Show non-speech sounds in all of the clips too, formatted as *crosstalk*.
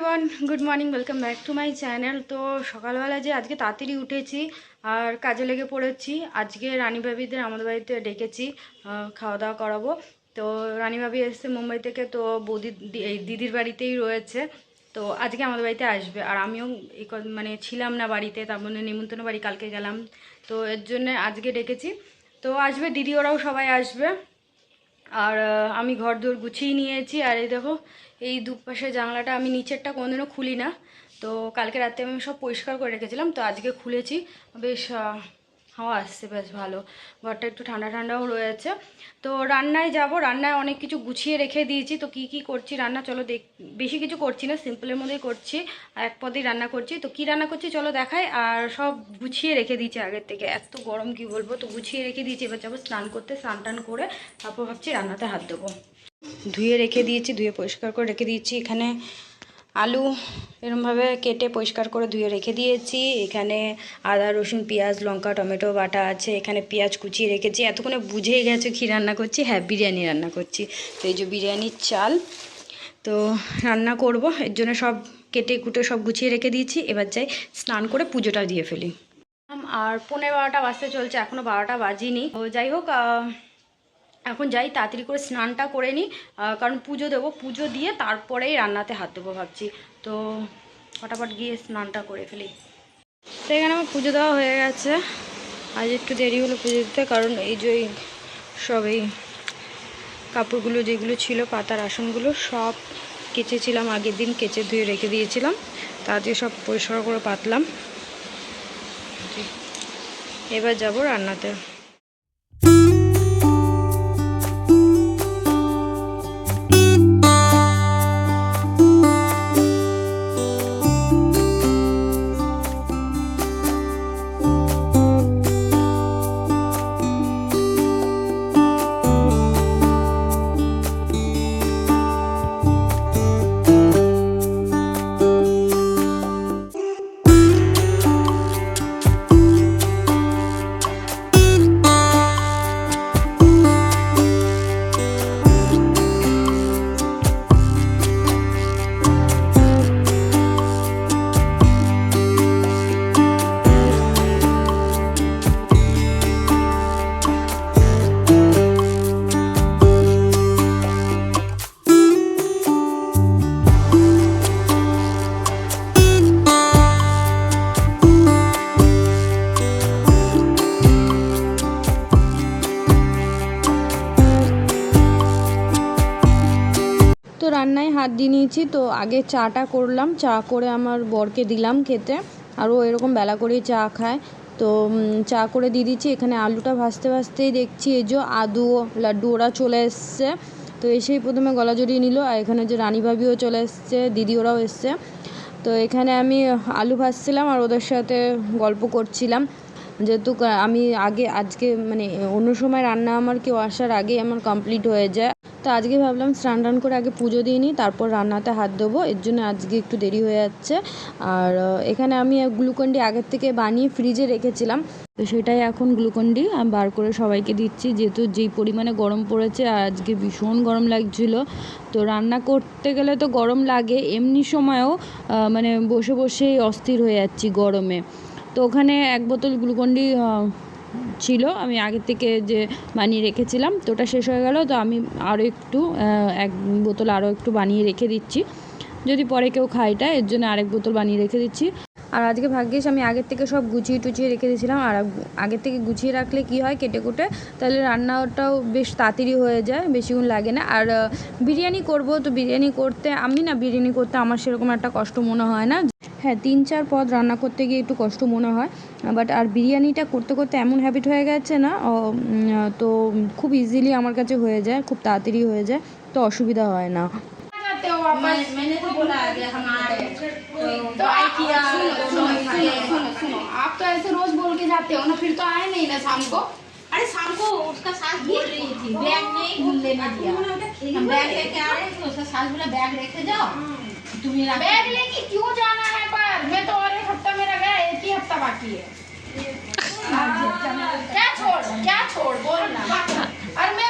Everyone good morning welcome back to my channel তো সকালবেলা যে আজকে তাড়াতাড়ি উঠেছি আর কাজে লেগে পড়েছি, আজকে রানী ভাবিদের আমাদের বাড়িতে ডেকেছি খাওয়া দাওয়া করাবো। তো রানী ভাবি এসছে মুম্বাই থেকে, তো বৌদি এই দিদির বাড়িতেই রয়েছে। তো আজকে আমাদের বাড়িতে আসবে। আর আমিও এই মানে ছিলাম না বাড়িতে, তার মধ্যে নিমন্ত্রণ বাড়ি কালকে গেলাম। তো এর জন্য আজকে ডেকেছি। তো আসবে, দিদি ওরাও সবাই আসবে। আর আমি ঘর দোর গুছিয়ে নিয়েছি। আর এই দেখো, এই দুপাশে জানলাটা আমি নিচেরটা কোনোদিনও খুলি না। তো কালকে রাতে আমি সব পরিষ্কার করে রেখেছিলাম, তো আজকে খুলেছি। বেশ হাওয়া আসছে, বেশ ভালো। ঘরটা একটু ঠান্ডা ঠান্ডাও রয়েছে। তো রান্নায় যাব। রান্নায় অনেক কিছু গুছিয়ে রেখে দিয়েছি। তো কি কি করছি রান্না? চলো দেখ, বেশি কিছু করছি না, সিম্পলের মধ্যেই করছি। এক পদেই রান্না করছি। তো কি রান্না করছি চলো দেখাই। আর সব গুছিয়ে রেখে দিয়েছি আগের থেকে। এত গরম, কি বলব? তো গুছিয়ে রেখে দিয়েছি। এবার যাব স্নান করতে, স্নান টান করে তারপর ভাবছি রান্নাতে হাত দেবো। ধুয়ে রেখে দিয়েছি, ধুয়ে পরিষ্কার করে রেখে দিয়েছি। এখানে আলু এরমভাবে কেটে পরিষ্কার করে ধুয়ে রেখে দিয়েছি। এখানে আদা, রসুন, পেঁয়াজ, লঙ্কা, টমেটো বাটা আছে। এখানে পেঁয়াজ কুচিয়ে রেখেছি। এতক্ষণে বুঝেই গেছে কী রান্না করছি? হ্যাঁ বিরিয়ানি রান্না করছি। তো এই যে বিরিয়ানির চাল, তো রান্না করব। এর জন্য সব কেটে কুটে সব গুছিয়ে রেখে দিয়েছি। এবার যাই স্নান করে পুজোটা দিয়ে ফেলি। আর পনেরো বারোটা বাজতে চলছে। এখনও বারোটা বাজিনি। তো যাই হোক এখন যাই তাড়াতাড়ি করে স্নানটা করে নিই কারণ পুজো দেবো। পুজো দিয়ে তারপরেই রান্নাতে হাত দেবো ভাবছি। তো ফটাফট গিয়ে স্নানটা করে ফেলি। তো এখানে আমার পুজো দেওয়া হয়ে গেছে। আজ একটু দেরি হলো পুজো দিতে, কারণ এই যে সব এই কাপড়গুলো যেগুলো ছিল, পাতার আসনগুলো সব কেচেছিলাম, আগের দিন কেচে ধুয়ে রেখে দিয়েছিলাম। তা দিয়ে সব পরিষ্কার করে পাতলাম। এবার যাব রান্নাতে। তো রান্নায় হাত দিয়ে নিয়েছি, তো আগে চাটা করলাম, চা করে আমার বরকে দিলাম খেতে, আর ও এরকম বেলা করেই চা খায়। তো চা করে দিয়ে দিচ্ছি, এখানে আলুটা ভাজতে ভাজতেই দেখছি এই যে আদু লাড্ডু ওরা চলে এসছে। তো এসেই প্রথমে গলা জড়িয়ে নিল, আর এখানে যে রানী ভাবিও চলে এসছে, দিদি ওরাও এসছে। তো এখানে আমি আলু ভাজছিলাম, আর ওদের সাথে গল্প করছিলাম। যেহেতু আমি আগে, আজকে মানে অন্য সময় রান্না আমার কেউ আসার আগেই আমার কমপ্লিট হয়ে যায়। তো আজকে ভাবলাম স্নান টান করে আগে পুজো দিয়ে নিই, তারপর রান্নাতে হাত দেবো এর জন্য আজকে একটু দেরি হয়ে যাচ্ছে। আর এখানে আমি গ্লুকন্ডি আগের থেকে বানিয়ে ফ্রিজে রেখেছিলাম। তো সেটাই এখন গ্লুকন্ডি আমি বার করে সবাইকে দিচ্ছি। যেহেতু যেই পরিমাণে গরম পড়েছে, আজকে ভীষণ গরম লাগছিল। তো রান্না করতে গেলে তো গরম লাগে, এমনি সময়েও মানে বসে বসেই অস্থির হয়ে যাচ্ছি গরমে। তো ওখানে এক বোতল গ্লুকন্ডি ছিল, আমি আগের থেকে যে বানিয়ে রেখেছিলাম, তো ওটা শেষ হয়ে গেল, তো আমি আরও একটু এক বোতল আরও একটু বানিয়ে রেখে দিচ্ছি। যদি পরে কেউ খায় এটা, এর জন্য আরেক বোতল বানিয়ে রেখে দিচ্ছি। আর আজকে ভাগ্যিস আমি আগের থেকে সব গুছিয়ে টুচিয়ে রেখে দিয়েছিলাম। আর আগের থেকে গুছিয়ে রাখলে কি হয় কেটে কুটে, তাহলে রান্নাটাও বেশ তাড়াতাড়ি হয়ে যায় বেশিক্ষণ লাগে না। আর বিরিয়ানি করব তো বিরিয়ানি করতে, আমি না বিরিয়ানি করতে আমার সেরকম একটা কষ্ট মনে হয় না। হ্যাঁ তিন চার পদ রান্না করতে গিয়ে একটু কষ্ট মনে হয়, বাট আর বিরিয়ানিটা করতে করতে এমন হ্যাবিট হয়ে গেছে না তো খুব ইজিলি আমার কাছে হয়ে যায়, খুব তাড়াতাড়ি হয়ে যায়, তো অসুবিধা হয় না। हो वापस मैंने तो बोला आगे हम आ रहे हैं तो आप सुनो सुनो सुनो सुनो आप तो ऐसे रोज बोल के जाते हो ना फिर तो आए नहीं ना शाम को। अरे शाम को उसका सास बोल रही थी बैग नहीं। भूल लेने दिया हम बैग लेके आ रहे थे उसका सास बोला बैग लेके जाओ। तुम्हें रख- बैग लेके क्यों जाना है पर? मैं तो और एक हफ़्ता मेरा गया एक ही हफ़्ता बाकी है। क्या छोड़ क्या छोड़? बोल ना। और मैं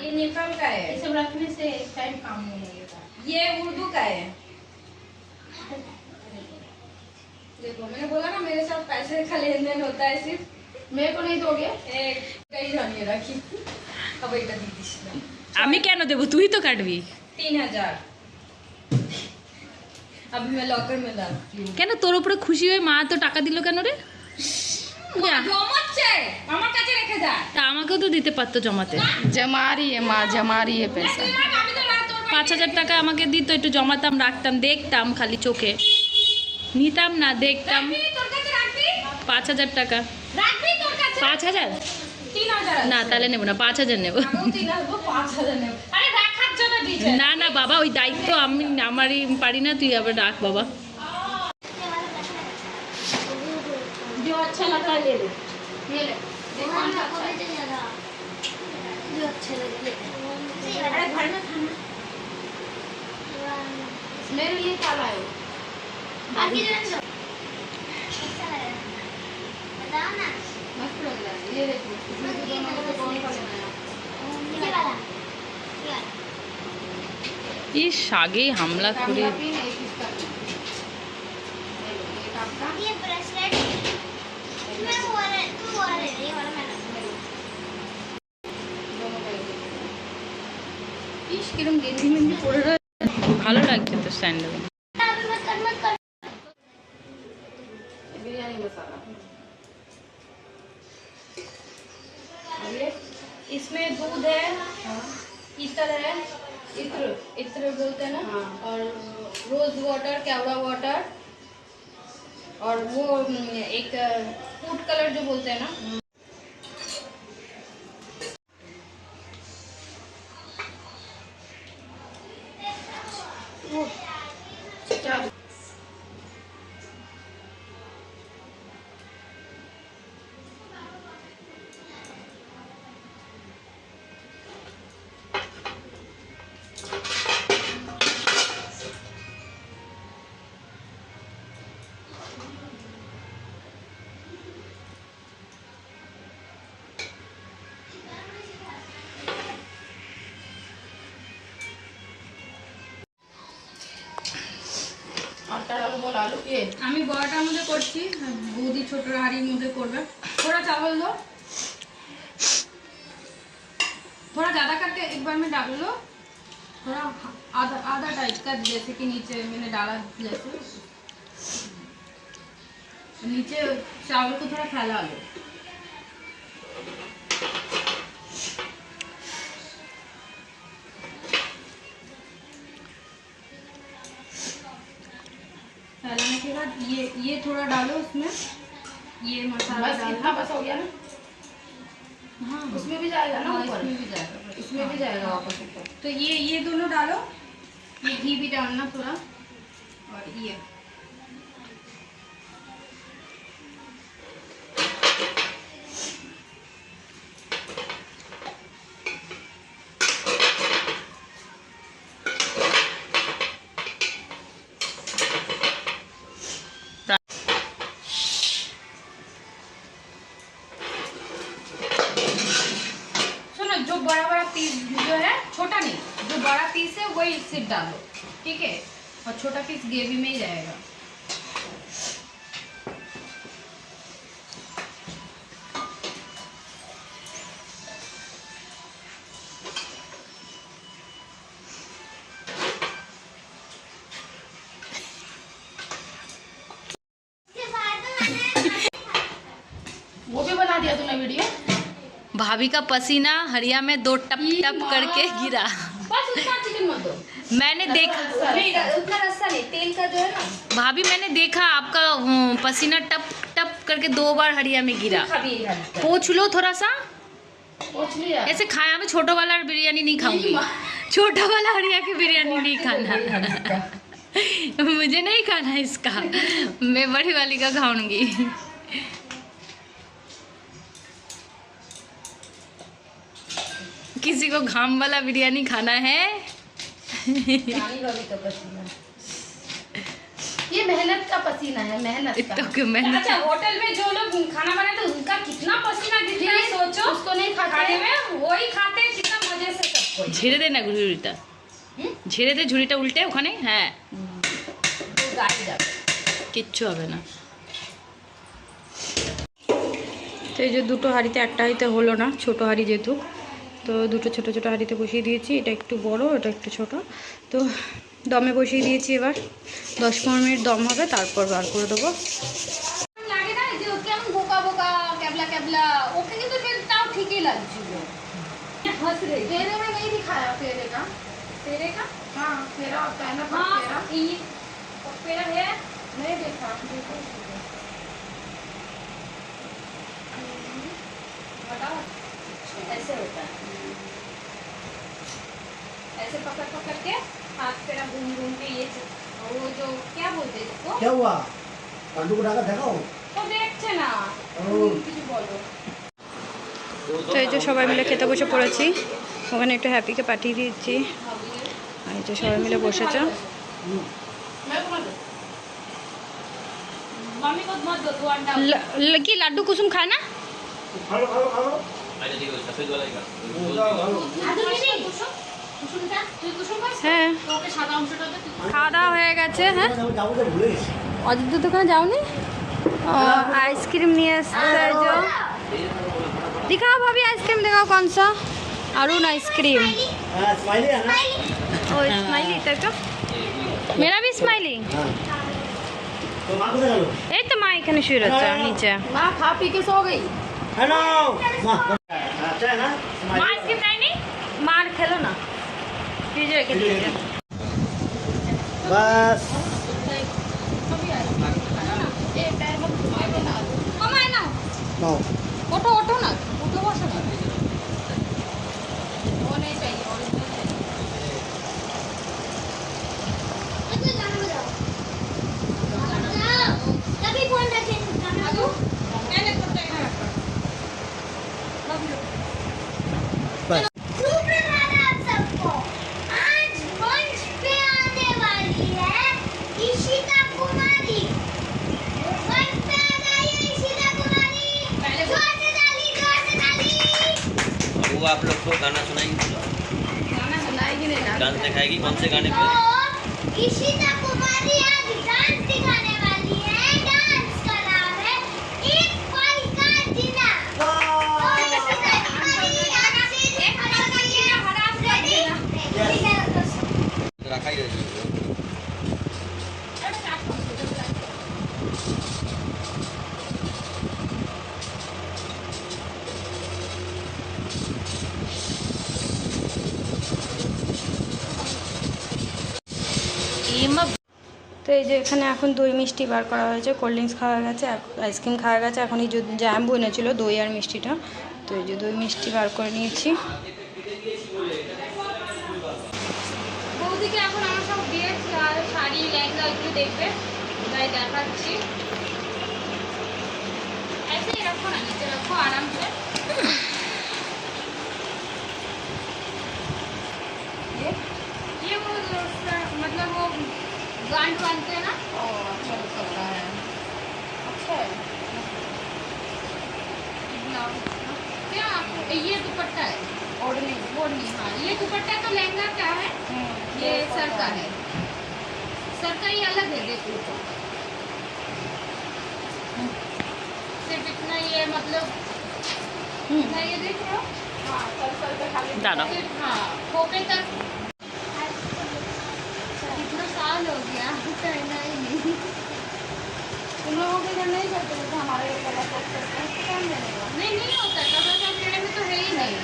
ये नेपाल का है ये सब रखने से टाइम काम नहीं लगेगा ये उर्दू का है देखो मैंने बोला ना मेरे साथ पैसे का लेन देन होता है सिर्फ मेरे को नहीं दोगे एक कई জানিয়ে রাখি अब এটা দিতিস না আমি কেন দেবো তুই তো কাটবি तीन हजार अभी मैं लॉकर में डालती हूँ কেন তোর উপরে খুশি হয়ে মা তো টাকা দিল কেন রে যা। তা আমাকেও তো দিতে পারতো জমাতে। জমা রিয়ে মা পাঁচ হাজার টাকা আমাকে একটু জমাতাম রাখতাম দেখতাম খালি চোখে। নিতাম না দেখতাম। পাঁচ হাজার টাকা। পাঁচ হাজার? না তাহলে নেব না পাঁচ হাজার না না বাবা ওই দায়িত্ব আমি আমারই পারি না তুই আবার রাখ বাবা। जो अच्छा लगता है ले लो ये ले देख कौन सा अच्छा है जो अच्छा लगे अरे घर में खाना मेरे लिए क्या लाए हो मस्त लग रहा है ये देखो इसमें से दोनों में से कौन सा लेना है ইস আগে হামলা एक করে ভালো লাগছে তো স্যান্ডেল ये बिरयानी मसाला और ये इसमें दूध है इत्र है इत्र इत्र बोलते हैं ना हाँ। और रोज वाटर केवड़ा वाटर और वो हम्म, एक फूड कलर जो बोलते हैं ना বল আলু ये আমি বড়টার মধ্যে করছি বৌদি ছোট হাড়ির মধ্যে করবে थोड़ा चावल दो थोड़ा ज़्यादा करके एक बार में डाल लो थोड़ा आधा आधा टाइप का जैसे कि नीचे मैंने डाला जैसे नीचे चावल को थोड़ा फैला लो ये थोड़ा डालो उसमें। ये मसाला बस इतना बस हो गया ना? हाँ। उसमें भी जाएगा ना हाँ, ऊपर? इसमें भी जाएगा। इसमें भी जाएगा वापस ऊपर? तो ये ये दोनों डालो। ये घी भी डालना थोड़ा। और ये। ग्रेवी में ही रहेगा। वो भी बना दिया तूने वीडियो? भाभी का पसीना हरिया में दो टप टप करके गिरा। बस उतना चिकन मत दो। मैंने देखा उतना रस्सा नहीं तेल का जो है ना। भाभी मैंने देखा आपका हम्म, पसीना टप टप करके दो बार हरिया में गिरा। है पोछ लो थोड़ा सा। ऐसे खाया मैं छोटो वाला बिरयानी नहीं खाऊँगी। *laughs* छोटा वाला हरिया की बिरयानी नहीं खाना। *laughs* मुझे नहीं खाना इसका। मैं बड़ी वाली का खाऊँगी। किसी को घाम वाला बिरयानी खाना है ये मेहनत का पसीना है मेहनत का तो क्यों मेहनत अच्छा होटल में जो लोग खाना बनाते हैं उनका कितना पसीना गिरता है सोचो उसको नहीं खाते खाने में वही खाते हैं कितना मजे से सबको ঝেড়ে দে না ঝুড়িটা ঝেড়ে দে ঝুড়িটা উল্টে ওখানে হ্যাঁ तो गाड़ी जाते কিচ্ছু হবে না তো এই যে দুটো হাঁড়িতে একটা হাঁড়িতে হলো না ছোট হাঁড়ি যেহেতু তো দুটো ছোট ছোট হাঁড়িতে বসিয়ে দিয়েছি এটা একটু বড় এটা একটু ছোট তো দমে বসিয়ে দিয়েছি এবার দশ পনেরো মিনিট দম হবে তারপর বার করে দেবো লাগে না যে ও কেমন বোকা বোকা ক্যাবলা ক্যাবলা ওকে কিন্তু বেশ তাও ঠিকই লাগছিল हंस रही फेरे में नहीं दिखाया फेरे का फेरे का हाँ फेरा होता है ना फेरा ये पेड़ा है नहीं देखा देखो बताओ ऐसे होता है ऐसे पकड़ पकड़ के हाथ पेड़ा घूम घूम के ये च- वो जो क्या बोलते हैं इसको क्या हुआ पांडू को डाका देखाओ তো দেখছে না ও। কিছু বলো তো এই যে সবাই মিলে খেতে বসে পড়েছি ওখানে একটু হ্যাপিকে পাঠিয়ে দিয়েছি আর এই যে সবাই মিলে বসেছে मैं तुम्हें मम्मी को मत হ্যাঁ। খাওয়া দাওয়া হয়ে গেছে হ্যাঁ। অযোধ্যা দোকানে যাওনি? আইসক্রিম নিয়ে আসছে ভাবি আইসক্রিম দেখাও কোন সা अरुण आइसक्रीम ओ स्माइली तक मेरा भी এই তো মা এখানে শুয়ে রয়েছে নিচে। মা খা পি হ্যালো! চায় না? মা আইসক্রিম খায়নি মার খেলো না। ফ্রিজে রেখে বাস। এখানে এখন দই মিষ্টি বার করা হয়েছে কোল্ড ড্রিঙ্কস খাওয়া গেছে আইসক্রিম খাওয়া গেছে এখন এই যে জ্যাম বনেছিল দই আর মিষ্টিটা তো এই যে দই মিষ্টি বার করে নিয়েছি বৌদিকে এখন আমার সব দিয়েছি আর শাড়ি লেহেঙ্গা একটু দেখবে তাই দেখাচ্ছি ऐसे ही रखो ना नीचे रखो आराम से ये ये वो उसका- मतलब वो गांठ बांधते हैं ना? ओ अच्छा लग रहा है। अच्छा है। क्या ये दुपट्टा है? ओढ़नी ओढ़नी। हाँ ये दुपट्टा तो लहंगा क्या है। ये सर का है। सर का ये अलग है देखो। सिर्फ़ इतना ये मतलब। इतना ये देख रहे हो? हाँ सर सर पे खाली हाँ खोपे तक साल हो गया करना ही नहीं तुम लोगों के घर नहीं करते तो हमारे नहीं नहीं होता कलर का में तो है ही नहीं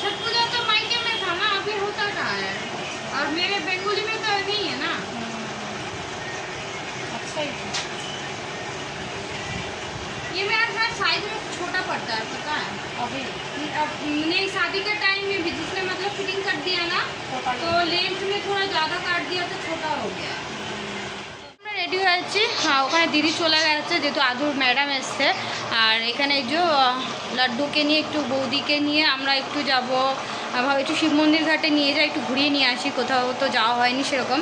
छठ पूजा तो मायके में था ना अभी होता कहाँ है और मेरे बेंगोली में तो नहीं है ना अच्छा ही। साइज में छोटा पड़ता है पता है अभी अब नहीं शादी के टाइम में भी जिसने मतलब फिटिंग कर दिया ना तो लेंथ में थोड़ा ज़्यादा काट दिया तो छोटा हो गया আমরা রেডি হয়েছি হ্যাঁ ওখানে দিদি চলে গেছে যেহেতু আদুর ম্যাডাম এসছে আর এখানে এই যে আহ, লাড্ডুকে নিয়ে একটু বৌদিকে নিয়ে আমরা একটু যাব ভাবে একটু শিব মন্দির ঘাটে নিয়ে যাই একটু ঘুরিয়ে নিয়ে আসি কোথাও তো যাওয়া হয়নি সেরকম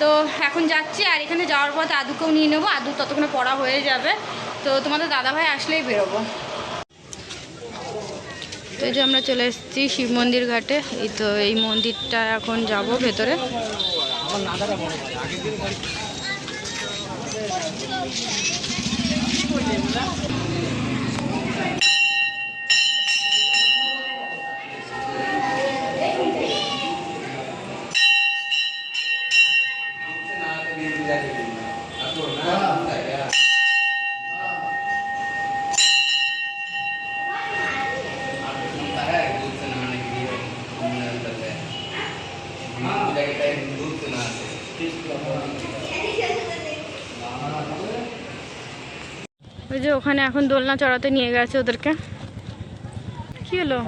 তো এখন যাচ্ছি আর এখানে যাওয়ার পথে আদুকেও নিয়ে নেবো আদু ততক্ষণে পড়া হয়ে যাবে তো তোমাদের দাদাভাই আসলেই বেরোবো। তো এই যে আমরা চলে এসেছি শিব মন্দির ঘাটে। এই তো এই মন্দিরটা এখন যাব ভেতরে। ওই যে ওখানে এখন দোলনা চড়াতে নিয়ে গেছে ওদেরকে কি হলো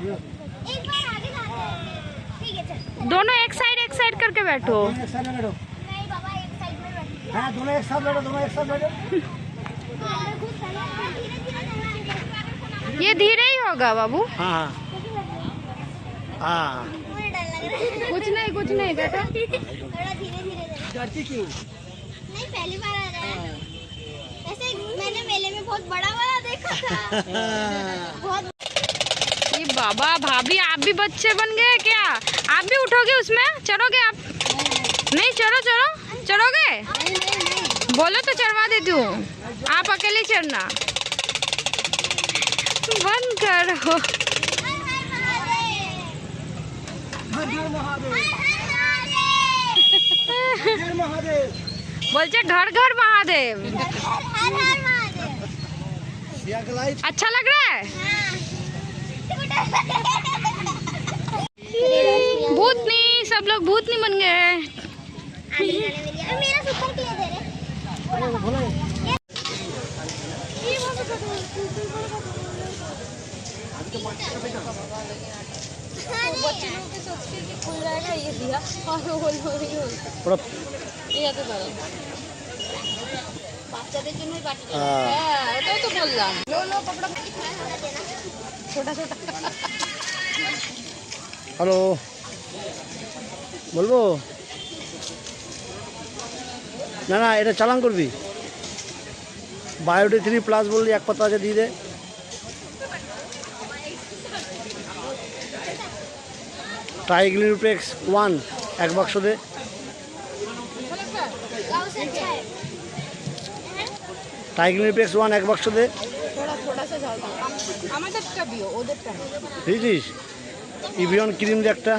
एक बार आगे जाते हैं ठीक है चल दोनों एक साइड एक साइड करके बैठो एक साथ में बैठो नहीं बाबा एक साइड में बैठ हाँ दोनों एक साथ बैठो दोनों एक साथ बैठो और खुद चलो धीरे धीरे चलना ये धीरे ही होगा बाबू हाँ हाँ हाँ मुझे डर लग रहा है कुछ नहीं कुछ नहीं बेटा थोड़ा धीरे धीरे चलो डरती क्यों? नहीं पहली बार आ रहा है। वैसे मैंने मेले में बहुत बड़ा वाला देखा था। बहुत ये बाबा भाभी आप भी बच्चे बन गए क्या? आप भी उठोगे उसमें? चढ़ोगे आप? नहीं चढ़ो चढ़ो। चढ़ोगे? बोलो तो चढ़वा देती हूँ। आप अकेले चढ़ना। बंद करो। हर हर महादेव। बोलचे घर घर महादेव। अच्छा लग रहा है? भूतनी सब लोग भूतनी बन गए हैं। तो क्ले दे रहे ये वो भी पकड़ो, हाँ, नहीं है। खुल जाएगा ये दिया और वो पूरा ये तो करो বাচ্চাদের জন্যই বাটি हाँ হ্যাঁ ওটাই তো বললাম হ্যালো বলবো না না এটা চালান করবি বায়োডি থ্রি প্লাস বললি এক পাতা আছে দিয়ে দে টাইগ্লিনুপ্লেক্স ওয়ান এক বাক্স দে টাইগ্লিনুপ্লেক্স ওয়ান এক বাক্স দে ইভিয়ন ক্রিম দে একটা।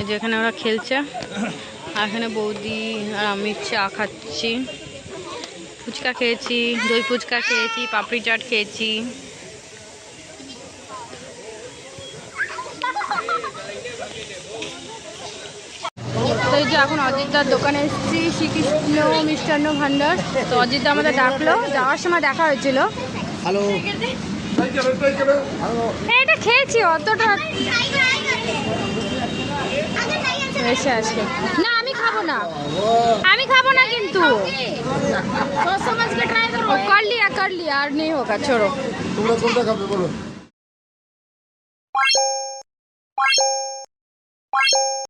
এই যে এখানে ওরা খেলছে। আর এখানে বৌদি আর আমি চা খাচ্ছি। ফুচকা খেয়েছি, দই ফুচকা খেয়েছি, পাপড়ি চাট খেয়েছি। তো এই যে এখন অজিতদার দোকানে এসেছি শ্রীকৃষ্ণ মিষ্টান্ন ভাণ্ডার তো অজিতদা আমাদের ডাকলো যাওয়ার সময় দেখা হয়েছিল হ্যালো হ্যাঁ এটা খেয়েছি অতটা आएगा आएगा अगर नहीं अच्छा এসে আজকে না আমি খাবো না আমি খাবো না কিন্তু सोच समझ के ट्राई करो ओ, कर लिया कर लिया और नहीं होगा छोड़ो তোমরা কোনটা খাবে বলো